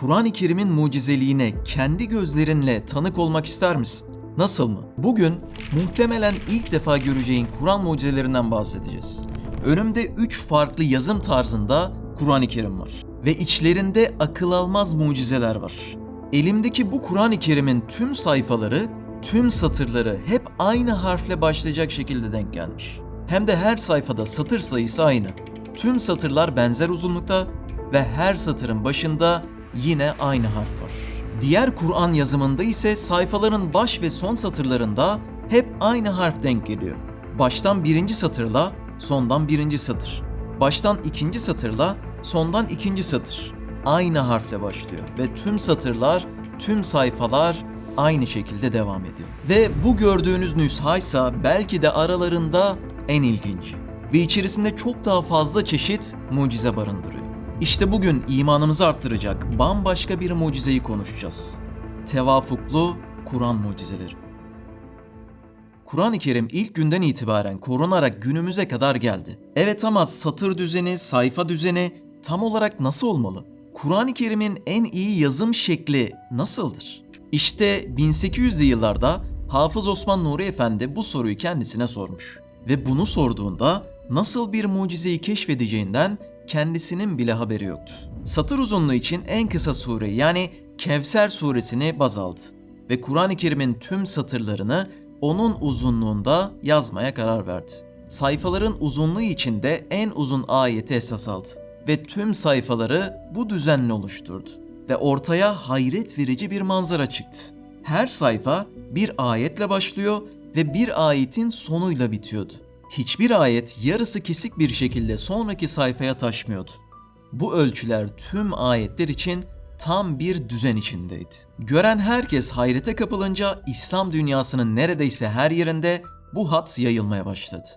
Kur'an-ı Kerim'in mucizeliğine kendi gözlerinle tanık olmak ister misin? Nasıl mı? Bugün muhtemelen ilk defa göreceğin Kur'an mucizelerinden bahsedeceğiz. Önümde 3 farklı yazım tarzında Kur'an-ı Kerim var. Ve içlerinde akıl almaz mucizeler var. Elimdeki bu Kur'an-ı Kerim'in tüm sayfaları, tüm satırları hep aynı harfle başlayacak şekilde denk gelmiş. Hem de her sayfada satır sayısı aynı. Tüm satırlar benzer uzunlukta ve her satırın başında yine aynı harf var. Diğer Kur'an yazımında ise sayfaların baş ve son satırlarında hep aynı harf denk geliyor. Baştan birinci satırla sondan birinci satır. Baştan ikinci satırla sondan ikinci satır. Aynı harfle başlıyor ve tüm satırlar, tüm sayfalar aynı şekilde devam ediyor. Ve bu gördüğünüz nüshaysa belki de aralarında en ilginci ve içerisinde çok daha fazla çeşit mucize barındırıyor. İşte bugün imanımızı arttıracak bambaşka bir mucizeyi konuşacağız. Tevafuklu Kur'an mucizeleri. Kur'an-ı Kerim ilk günden itibaren korunarak günümüze kadar geldi. Evet ama satır düzeni, sayfa düzeni tam olarak nasıl olmalı? Kur'an-ı Kerim'in en iyi yazım şekli nasıldır? İşte 1800'lü yıllarda Hafız Osman Nuri Efendi bu soruyu kendisine sormuş. Ve bunu sorduğunda nasıl bir mucizeyi keşfedeceğinden kendisinin bile haberi yoktu. Satır uzunluğu için en kısa sure yani Kevser suresini baz aldı ve Kur'an-ı Kerim'in tüm satırlarını onun uzunluğunda yazmaya karar verdi. Sayfaların uzunluğu için de en uzun ayeti esas aldı ve tüm sayfaları bu düzenle oluşturdu ve ortaya hayret verici bir manzara çıktı. Her sayfa bir ayetle başlıyor ve bir ayetin sonuyla bitiyordu. Hiçbir ayet yarısı kesik bir şekilde sonraki sayfaya taşmıyordu. Bu ölçüler tüm ayetler için tam bir düzen içindeydi. Gören herkes hayrete kapılınca İslam dünyasının neredeyse her yerinde bu hat yayılmaya başladı.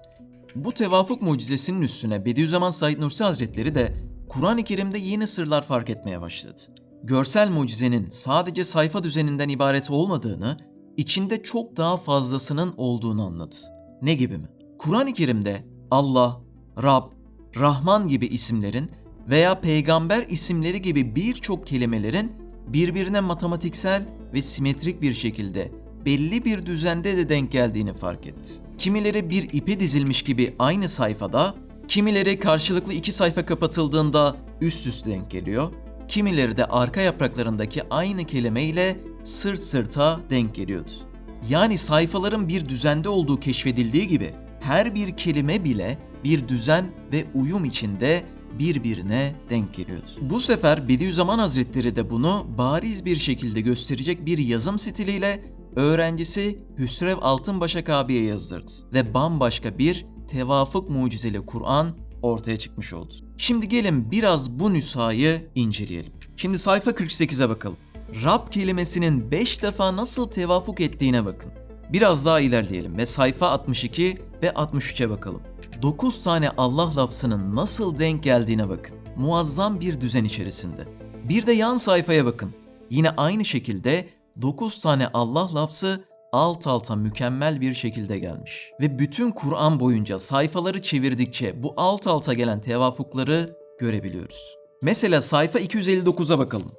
Bu tevafuk mucizesinin üstüne Bediüzzaman Said Nursi Hazretleri de Kur'an-ı Kerim'de yeni sırlar fark etmeye başladı. Görsel mucizenin sadece sayfa düzeninden ibaret olmadığını, içinde çok daha fazlasının olduğunu anladı. Ne gibi mi? Kur'an-ı Kerim'de Allah, Rab, Rahman gibi isimlerin veya peygamber isimleri gibi birçok kelimelerin birbirine matematiksel ve simetrik bir şekilde belli bir düzende de denk geldiğini fark etti. Kimileri bir ipe dizilmiş gibi aynı sayfada, kimileri karşılıklı iki sayfa kapatıldığında üst üste denk geliyor, kimileri de arka yapraklarındaki aynı kelime ile sırt sırta denk geliyordu. Yani sayfaların bir düzende olduğu keşfedildiği gibi her bir kelime bile bir düzen ve uyum içinde birbirine denk geliyordu. Bu sefer Bediüzzaman Hazretleri de bunu bariz bir şekilde gösterecek bir yazım stiliyle öğrencisi Hüsrev Altınbaşak abiye yazdırdı ve bambaşka bir tevafuk mucizeli Kur'an ortaya çıkmış oldu. Şimdi gelin biraz bu nüshayı inceleyelim. Şimdi sayfa 48'e bakalım. Rab kelimesinin 5 defa nasıl tevafuk ettiğine bakın. Biraz daha ilerleyelim ve sayfa 62 ve 63'e bakalım. 9 tane Allah lafzının nasıl denk geldiğine bakın. Muazzam bir düzen içerisinde. Bir de yan sayfaya bakın. Yine aynı şekilde 9 tane Allah lafzı alt alta mükemmel bir şekilde gelmiş. Ve bütün Kur'an boyunca sayfaları çevirdikçe bu alt alta gelen tevafukları görebiliyoruz. Mesela sayfa 259'a bakalım.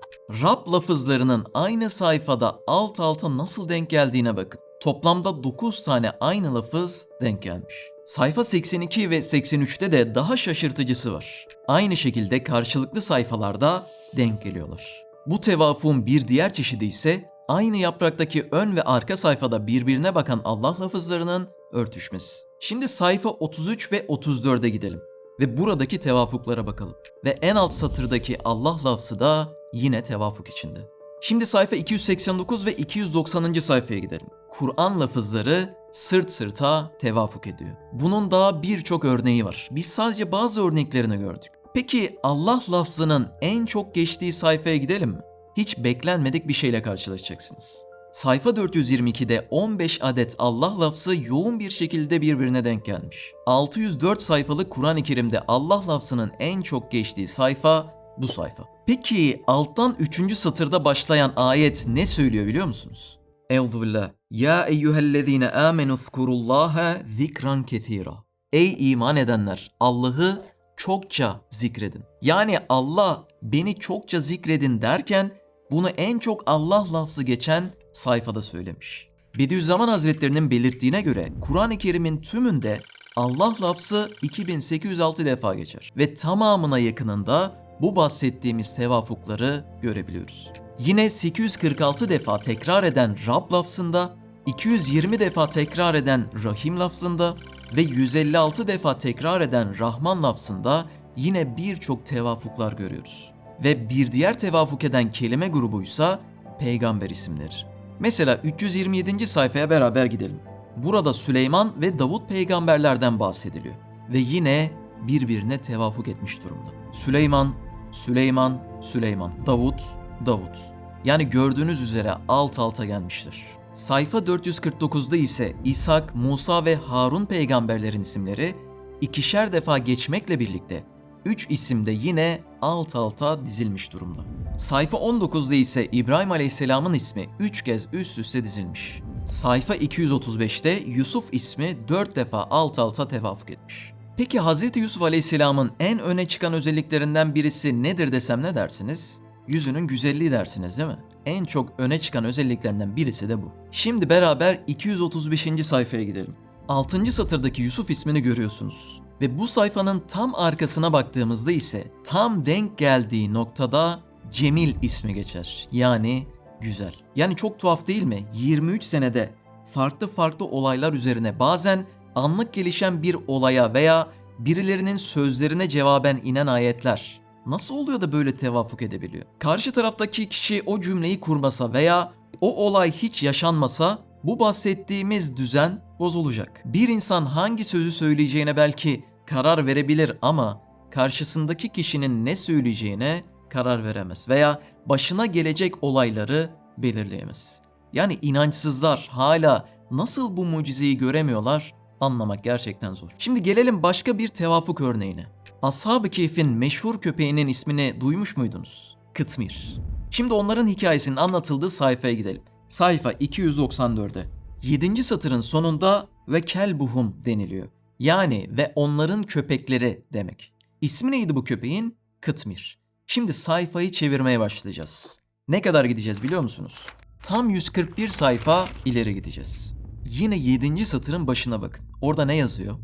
Rab lafızlarının aynı sayfada alt alta nasıl denk geldiğine bakın. Toplamda 9 tane aynı lafız denk gelmiş. Sayfa 82 ve 83'te de daha şaşırtıcısı var. Aynı şekilde karşılıklı sayfalarda denk geliyorlar. Bu tevafuğun bir diğer çeşidi ise aynı yapraktaki ön ve arka sayfada birbirine bakan Allah lafızlarının örtüşmesi. Şimdi sayfa 33 ve 34'e gidelim ve buradaki tevafuklara bakalım. Ve en alt satırdaki Allah lafzı da yine tevafuk içinde. Şimdi sayfa 289 ve 290. sayfaya gidelim. Kur'an lafızları sırt sırta tevafuk ediyor. Bunun daha birçok örneği var. Biz sadece bazı örneklerini gördük. Peki Allah lafzının en çok geçtiği sayfaya gidelim mi? Hiç beklenmedik bir şeyle karşılaşacaksınız. Sayfa 422'de 15 adet Allah lafzı yoğun bir şekilde birbirine denk gelmiş. 604 sayfalık Kur'an-ı Kerim'de Allah lafzının en çok geçtiği sayfa bu sayfa. Peki alttan 3. satırda başlayan ayet ne söylüyor biliyor musunuz? Euzubillah. Ya eyyühellezine amenu zkurullaha zikran kesira. Ey iman edenler Allah'ı çokça zikredin. Yani Allah beni çokça zikredin derken bunu en çok Allah lafzı geçen sayfada söylemiş. Bediüzzaman Hazretlerinin belirttiğine göre Kur'an-ı Kerim'in tümünde Allah lafzı 2806 defa geçer ve tamamına yakınında bu bahsettiğimiz tevafukları görebiliyoruz. Yine 846 defa tekrar eden Rab lafzında, 220 defa tekrar eden Rahim lafzında ve 156 defa tekrar eden Rahman lafzında yine birçok tevafuklar görüyoruz. Ve bir diğer tevafuk eden kelime grubuysa peygamber isimleri. Mesela 327. sayfaya beraber gidelim. Burada Süleyman ve Davut peygamberlerden bahsediliyor. Ve yine birbirine tevafuk etmiş durumda. Süleyman, Süleyman, Süleyman, Davut, Davut. Yani gördüğünüz üzere alt alta gelmiştir. Sayfa 449'da ise İshak, Musa ve Harun peygamberlerin isimleri ikişer defa geçmekle birlikte üç isim de yine alt alta dizilmiş durumda. Sayfa 19'da ise İbrahim Aleyhisselam'ın ismi 3 kez üst üste dizilmiş. Sayfa 235'te Yusuf ismi 4 defa alt alta tevafuk etmiş. Peki Hz. Yusuf Aleyhisselam'ın en öne çıkan özelliklerinden birisi nedir desem ne dersiniz? Yüzünün güzelliği dersiniz değil mi? En çok öne çıkan özelliklerinden birisi de bu. Şimdi beraber 235. sayfaya gidelim. 6. satırdaki Yusuf ismini görüyorsunuz. Ve bu sayfanın tam arkasına baktığımızda ise tam denk geldiği noktada Cemil ismi geçer. Yani güzel. Yani çok tuhaf değil mi? 23 senede farklı farklı olaylar üzerine bazen anlık gelişen bir olaya veya birilerinin sözlerine cevaben inen ayetler nasıl oluyor da böyle tevafuk edebiliyor? Karşı taraftaki kişi o cümleyi kurmasa veya o olay hiç yaşanmasa bu bahsettiğimiz düzen bozulacak. Bir insan hangi sözü söyleyeceğine belki karar verebilir ama karşısındaki kişinin ne söyleyeceğine karar veremez veya başına gelecek olayları belirleyemez. Yani inançsızlar hala nasıl bu mucizeyi göremiyorlar anlamak gerçekten zor. Şimdi gelelim başka bir tevafuk örneğine. Ashab-ı Kehf'in meşhur köpeğinin ismini duymuş muydunuz? Kıtmir. Şimdi onların hikayesinin anlatıldığı sayfaya gidelim. Sayfa 294'e. 7. satırın sonunda ve kelbuhum deniliyor. Yani ve onların köpekleri demek. İsmi neydi bu köpeğin? Kıtmir. Şimdi sayfayı çevirmeye başlayacağız. Ne kadar gideceğiz biliyor musunuz? Tam 141 sayfa ileri gideceğiz. Yine 7. satırın başına bakın. Orada ne yazıyor?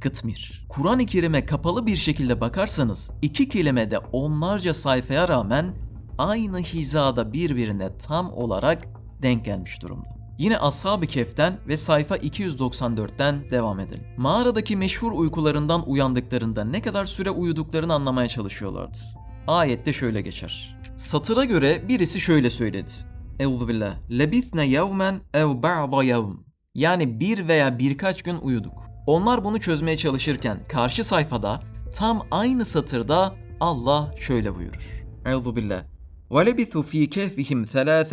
Kıtmir. Kur'an-ı Kerim'e kapalı bir şekilde bakarsanız iki kelime de onlarca sayfaya rağmen aynı hizada birbirine tam olarak denk gelmiş durumda. Yine Ashab-ı Kehf'ten ve sayfa 294'ten devam edelim. Mağaradaki meşhur uykularından uyandıklarında ne kadar süre uyuduklarını anlamaya çalışıyorlardı. Ayette şöyle geçer. Satıra göre birisi şöyle söyledi. Euzu billah. Lebithne yevmen ev ba'da yevm. Yani bir veya birkaç gün uyuduk. Onlar bunu çözmeye çalışırken karşı sayfada tam aynı satırda Allah şöyle buyurur. Euzu billah. وَلَبِثُوا ف۪ي كَهْفِهِمْ ثَلَاثَ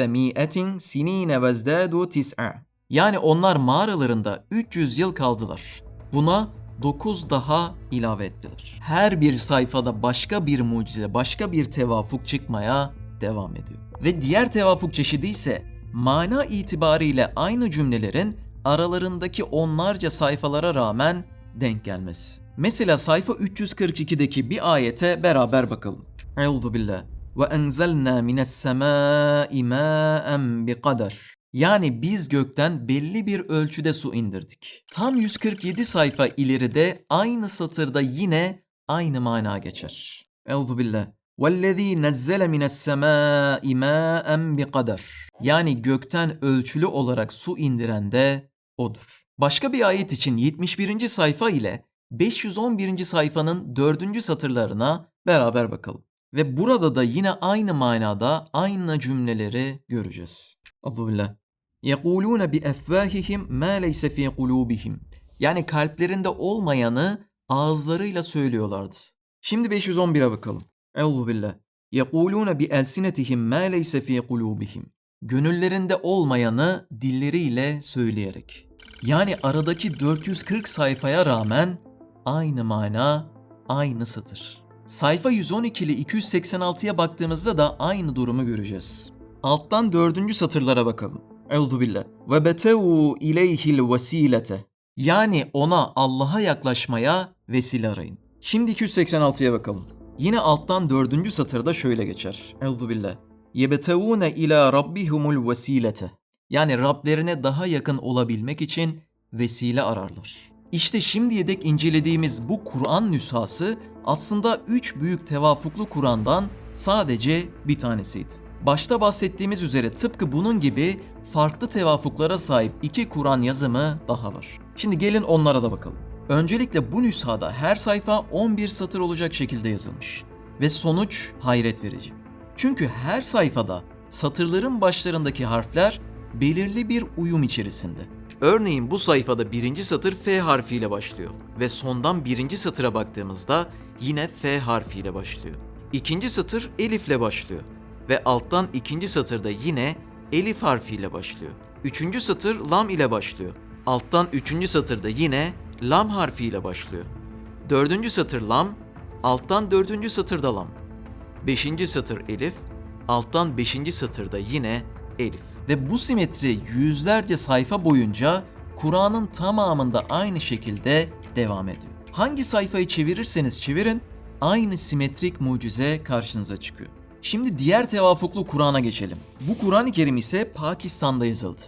سِن۪ينَ وَازْدَادُوا تِسْعًا Yani onlar mağaralarında 300 yıl kaldılar. Buna 9 daha ilave ettiler. Her bir sayfada başka bir mucize, başka bir tevafuk çıkmaya devam ediyor. Ve diğer tevafuk çeşidi ise mana itibariyle aynı cümlelerin aralarındaki onlarca sayfalara rağmen denk gelmesi. Mesela sayfa 342'deki bir ayete beraber bakalım. Euzu billah. Ve enzelna mines semai ma'en bi kader. Yani biz gökten belli bir ölçüde su indirdik. Tam 147 sayfa ileride aynı satırda yine aynı mana geçer. Euzu billah. وَالَّذ۪ي نَزَّلَ مِنَ السَّمَاءِ مَاءً بِقَدَرٍ Yani gökten ölçülü olarak su indiren de O'dur. Başka bir ayet için 71. sayfa ile 511. sayfanın 4. satırlarına beraber bakalım. Ve burada da yine aynı manada aynı cümleleri göreceğiz. Allahu يَقُولُونَ بِأَفْوَاهِهِمْ مَا لَيْسَ فِي قُلُوبِهِمْ Yani kalplerinde olmayanı ağızlarıyla söylüyorlardı. Şimdi 511'e bakalım. Euzu billah. يَقُولُونَ بِأَلْسِنَتِهِمْ مَا لَيْسَ فِي قُلُوبِهِمْ Gönüllerinde olmayanı dilleriyle söyleyerek. Yani aradaki 440 sayfaya rağmen aynı mana, aynı satır. Sayfa 112 ile 286'ya baktığımızda da aynı durumu göreceğiz. Alttan dördüncü satırlara bakalım. Euzu billah. Ve betevu ileyhil vesilete. Yani ona Allah'a yaklaşmaya vesile arayın. Şimdi 286'ya bakalım. Yine alttan dördüncü satırda şöyle geçer. Euzubillah. Yebetevune ila rabbihumul vesilete. Yani Rablerine daha yakın olabilmek için vesile ararlar. İşte şimdiye dek incelediğimiz bu Kur'an nüshası aslında üç büyük tevafuklu Kur'an'dan sadece bir tanesiydi. Başta bahsettiğimiz üzere tıpkı bunun gibi farklı tevafuklara sahip iki Kur'an yazımı daha var. Şimdi gelin onlara da bakalım. Öncelikle bu nüshada her sayfa 11 satır olacak şekilde yazılmış. Ve sonuç hayret verici. Çünkü her sayfada satırların başlarındaki harfler belirli bir uyum içerisinde. Örneğin bu sayfada birinci satır F harfiyle başlıyor ve sondan birinci satıra baktığımızda yine F harfiyle başlıyor. İkinci satır Elif'le başlıyor ve alttan ikinci satırda yine Elif harfiyle başlıyor. Üçüncü satır Lam ile başlıyor. Alttan üçüncü satırda yine Lam harfiyle başlıyor. Dördüncü satır Lam, alttan dördüncü satırda Lam. Beşinci satır Elif, alttan beşinci satırda yine Elif. Ve bu simetri yüzlerce sayfa boyunca Kur'an'ın tamamında aynı şekilde devam ediyor. Hangi sayfayı çevirirseniz çevirin aynı simetrik mucize karşınıza çıkıyor. Şimdi diğer tevafuklu Kur'an'a geçelim. Bu Kur'an-ı Kerim ise Pakistan'da yazıldı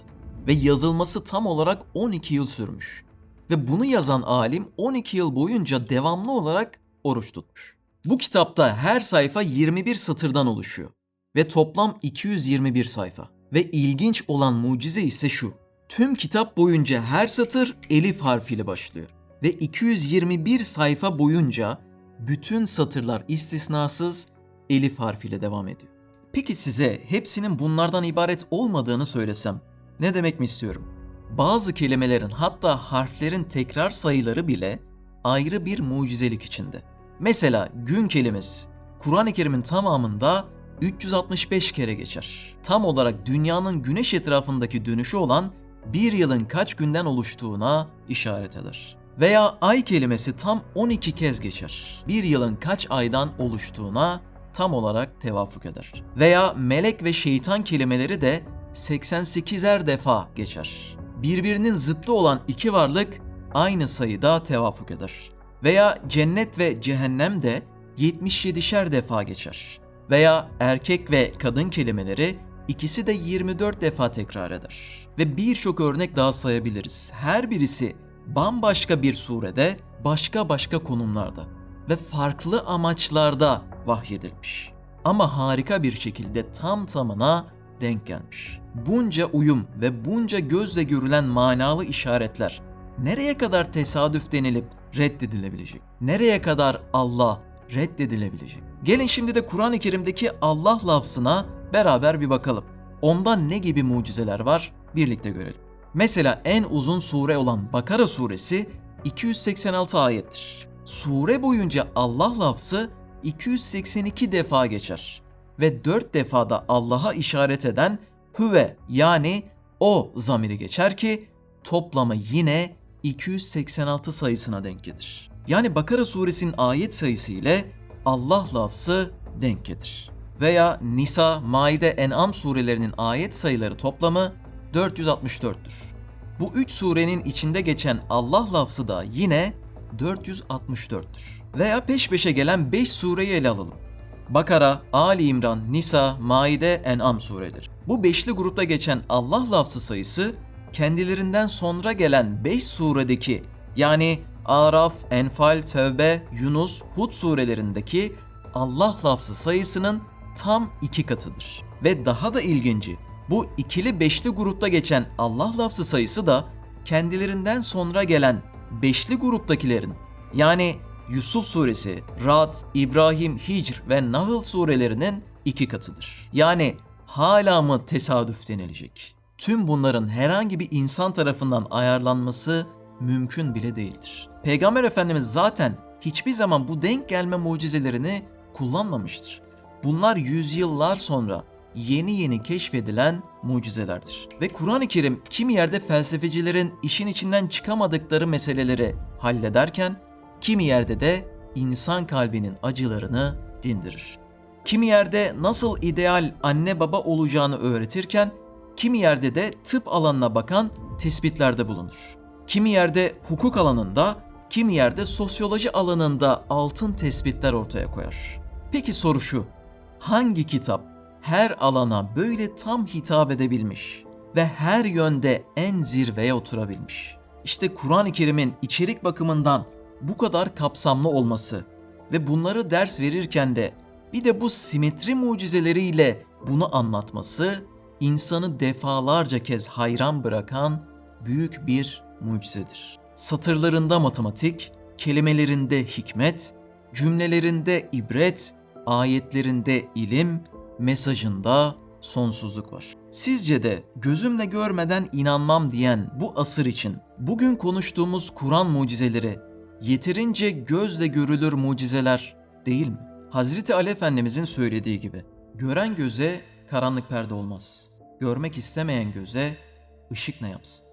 ve yazılması tam olarak 12 yıl sürmüş. Ve bunu yazan alim 12 yıl boyunca devamlı olarak oruç tutmuş. Bu kitapta her sayfa 21 satırdan oluşuyor ve toplam 221 sayfa. Ve ilginç olan mucize ise şu. Tüm kitap boyunca her satır elif harfiyle başlıyor ve 221 sayfa boyunca bütün satırlar istisnasız elif harfiyle devam ediyor. Peki size hepsinin bunlardan ibaret olmadığını söylesem ne demek mi istiyorum? Bazı kelimelerin hatta harflerin tekrar sayıları bile ayrı bir mucizelik içinde. Mesela gün kelimesi Kur'an-ı Kerim'in tamamında 365 kere geçer. Tam olarak dünyanın güneş etrafındaki dönüşü olan bir yılın kaç günden oluştuğuna işaret eder. Veya ay kelimesi tam 12 kez geçer. Bir yılın kaç aydan oluştuğuna tam olarak tevafuk eder. Veya melek ve şeytan kelimeleri de 88'er defa geçer. Birbirinin zıttı olan iki varlık aynı sayıda tevafuk eder. Veya cennet ve cehennem de 77'şer defa geçer. Veya erkek ve kadın kelimeleri ikisi de 24 defa tekrar eder. Ve birçok örnek daha sayabiliriz. Her birisi bambaşka bir surede, başka başka konumlarda ve farklı amaçlarda vahyedilmiş. Ama harika bir şekilde tam tamına denk gelmiş. Bunca uyum ve bunca gözle görülen manalı işaretler nereye kadar tesadüf denilip reddedilebilecek? Nereye kadar Allah reddedilebilecek? Gelin şimdi de Kur'an-ı Kerim'deki Allah lafzına beraber bir bakalım. Ondan ne gibi mucizeler var birlikte görelim. Mesela en uzun sure olan Bakara suresi 286 ayettir. Sure boyunca Allah lafzı 282 defa geçer ve 4 defada Allah'a işaret eden hüve yani o zamiri geçer ki toplamı yine 286 sayısına denk gelir. Yani Bakara suresinin ayet sayısı ile Allah lafzı denk gelir. Veya Nisa, Maide, En'am surelerinin ayet sayıları toplamı 464'tür. Bu üç surenin içinde geçen Allah lafzı da yine 464'tür. Veya peş peşe gelen 5 sureyi ele alalım. Bakara, Ali İmran, Nisa, Maide, En'am suredir. Bu beşli grupta geçen Allah lafzı sayısı kendilerinden sonra gelen 5 suredeki yani Araf, Enfal, Tevbe, Yunus, Hud surelerindeki Allah lafzı sayısının tam iki katıdır. Ve daha da ilginci bu ikili beşli grupta geçen Allah lafzı sayısı da kendilerinden sonra gelen beşli gruptakilerin yani Yusuf suresi, Rad, İbrahim, Hicr ve Nahl surelerinin iki katıdır. Yani hala mı tesadüf denilecek? Tüm bunların herhangi bir insan tarafından ayarlanması mümkün bile değildir. Peygamber Efendimiz zaten hiçbir zaman bu denk gelme mucizelerini kullanmamıştır. Bunlar yüzyıllar sonra yeni yeni keşfedilen mucizelerdir. Ve Kur'an-ı Kerim kimi yerde felsefecilerin işin içinden çıkamadıkları meseleleri hallederken kimi yerde de insan kalbinin acılarını dindirir. Kimi yerde nasıl ideal anne baba olacağını öğretirken kimi yerde de tıp alanına bakan tespitlerde bulunur. Kimi yerde hukuk alanında, kimi yerde sosyoloji alanında altın tespitler ortaya koyar. Peki soru şu, hangi kitap her alana böyle tam hitap edebilmiş ve her yönde en zirveye oturabilmiş? İşte Kur'an-ı Kerim'in içerik bakımından bu kadar kapsamlı olması ve bunları ders verirken de bir de bu simetri mucizeleriyle bunu anlatması insanı defalarca kez hayran bırakan büyük bir mucizedir. Satırlarında matematik, kelimelerinde hikmet, cümlelerinde ibret, ayetlerinde ilim, mesajında sonsuzluk var. Sizce de gözümle görmeden inanmam diyen bu asır için bugün konuştuğumuz Kur'an mucizeleri yeterince gözle görülür mucizeler değil mi? Hazreti Ali Efendimizin söylediği gibi gören göze karanlık perde olmaz. Görmek istemeyen göze ışık ne yapsın?